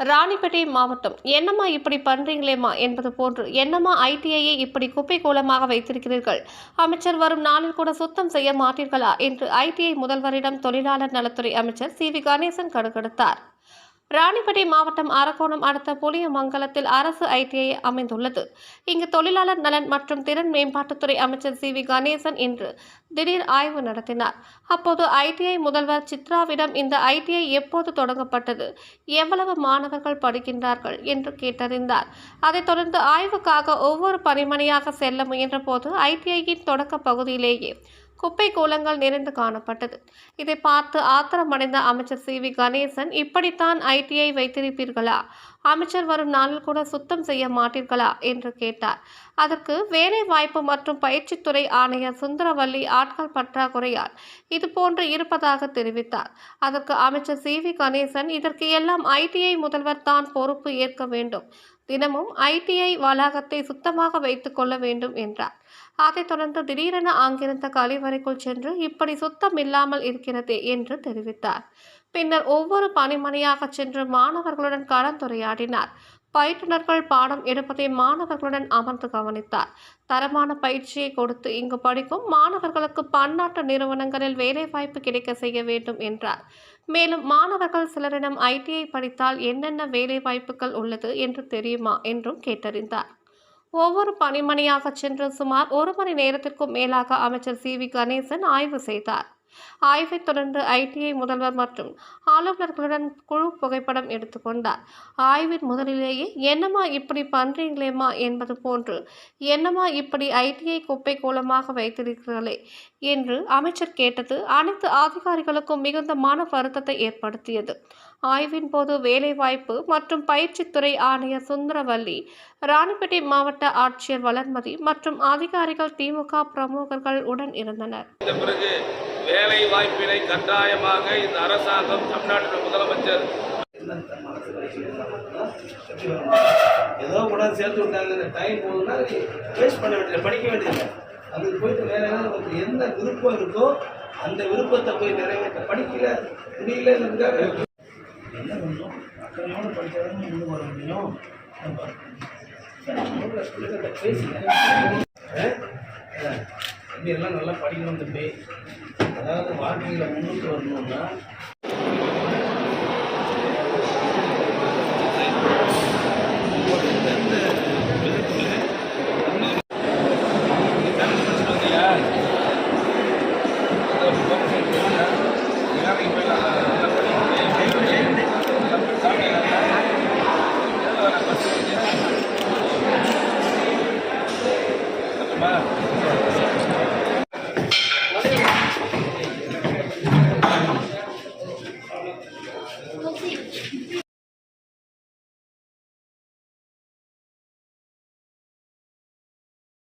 ராணிப்பேட்டை மாவட்டம். என்னம்மா இப்படி பண்றீங்களேம்மா என்பது போன்று என்னம்மா ஐடிஐயை இப்படி குப்பை கோலமாக வைத்திருக்கிறீர்கள்? அமைச்சர் வரும் நாளில் கூட சுத்தம் செய்ய மாட்டீர்களா? என்று ஐடிஐ முதல்வரிடம் தொழிலாளர் நலத்துறை அமைச்சர் சி வி கணேசன் கடுகடுத்தார். ராணிப்பேட்டை மாவட்டம் அரக்கோணம் அடுத்த புளியமங்கலத்தில் அரசு ஐடிஐ அமைந்துள்ளது. இங்கு தொழிலாளர் நலன் மற்றும் திறன் மேம்பாட்டுத்துறை அமைச்சர் சி வி கணேசன் இன்று திடீர் ஆய்வு நடத்தினார். அப்போது ஐடிஐ முதல்வர் சித்ராவிடம் இந்த ஐடிஐ எப்போது தொடங்கப்பட்டது எவ்வளவு மாணவர்கள் படிக்கின்றார்கள் என்று கேட்டறிந்தார். அதைத் தொடர்ந்து ஆய்வுக்காக ஒவ்வொரு பணிமனையாக செல்ல முயன்றபோது ஐடிஐயின் தொடக்க பகுதியிலேயே குப்பை கூலங்கள் நிறைந்து காணப்பட்டது. இதை பார்த்து ஆத்திரமடைந்த அமைச்சர் சி. வி. கணேசன் இப்படித்தான் ஐடிஐ வைத்திருப்பீர்களா? அமைச்சர் வரும் நாளில் கூட சுத்தம் செய்ய மாட்டீர்களா? என்று கேட்டார். அதற்கு வேலை வாய்ப்பு மற்றும் பயிற்சித்துறை ஆணையர் சுந்தரவல்லி ஆட்கள் பற்றாக்குறையால் இது போன்று இருப்பதாக தெரிவித்தார். அதற்கு அமைச்சர் சி. வி. கணேசன் இதற்கு எல்லாம் ஐடிஐ முதல்வர் தான் பொறுப்பு ஏற்க வேண்டும். தினமும் ஐடிஐ வளாகத்தை சுத்தமாக வைத்து கொள்ள வேண்டும் என்றார். அதைத் தொடர்ந்து திடீரென அங்கிருந்த கழிவறைக்குள் சென்று இப்படி சுத்தம் இல்லாமல் இருக்கிறதே என்று தெரிவித்தார். பின்னர் ஒவ்வொரு பணிமனையாக சென்று மாணவர்களுடன் கலந்துரையாடினார். பயிற்றுனர்கள் பாடம் எடுப்பதை மாணவர்களுடன் அமர்ந்து கவனித்தார். தரமான பயிற்சியை கொடுத்து இங்கு படிக்கும் மாணவர்களுக்கு பன்னாட்டு நிறுவனங்களில் வேலைவாய்ப்பு கிடைக்க செய்ய வேண்டும் என்றார். மேலும் மாணவர்கள் சிலரிடம் ஐடிஐ படித்தால் என்னென்ன வேலைவாய்ப்புகள் உள்ளது என்று தெரியுமா என்றும் கேட்டறிந்தார். ஒவ்வொரு பணிமனையாக சென்று சுமார் ஒரு மணி நேரத்திற்கும் மேலாக அமைச்சர் சி வி கணேசன் ஆய்வு செய்தார். ஆய்வைத் தொடர்ந்து ஐடிஐ முதல்வர் மற்றும் ஆளுநர்களுடன் குழு புகைப்படம் எடுத்துக்கொண்டார் ஆய்வின் முதலிலேயே என்னம்மா இப்படி பண்றீங்களேம்மா என்பது போன்று என்னம்மா இப்படி ஐடிஐ குப்பை கோலமாக வைத்திருக்கிறீர்களே என்று அமைச்சர் கேட்டது அனைத்து அதிகாரிகளுக்கும் மிகுந்த மன வருத்தத்தை ஏற்படுத்தியது. ஆய்வின் போது வேலைவாய்ப்பு மற்றும் பயிற்சித்துறை ஆணையர் சுந்தரவல்லி ராணிப்பேட்டை மாவட்ட ஆட்சியர் வளர்மதி மற்றும் அதிகாரிகள் திமுக பிரமுகர்கள் உடன் இருந்தனர். வாய்ப்பினை கட்டாயமாக இந்த அரசாங்கம் தமிழ்நாட்டின் முதலமைச்சர் ஏதோ கொண்டாந்து சேர்த்து விட்டாங்க. டைம் போகுதுன்னா வேஸ்ட் பண்ண வேண்டியது படிக்க வேண்டியதில்லை அதுக்கு போயிட்டு வேற ஏதாவது உங்களுக்கு என்ன விருப்பம் இருக்கோ அந்த விருப்பத்தை போய் நிறைவேற்ற. படிக்கல முடியலன்றதுக்காக என்ன பண்ணும்? அக்கறையோடு படித்தாதான் முன்னுக்கு வர முடியும்? நம்ம தம்பி எல்லாம் நல்லா படிக்கணும் தம்பி. அதாவது வாழ்க்கையில் முன்னுக்கு வரணும்னா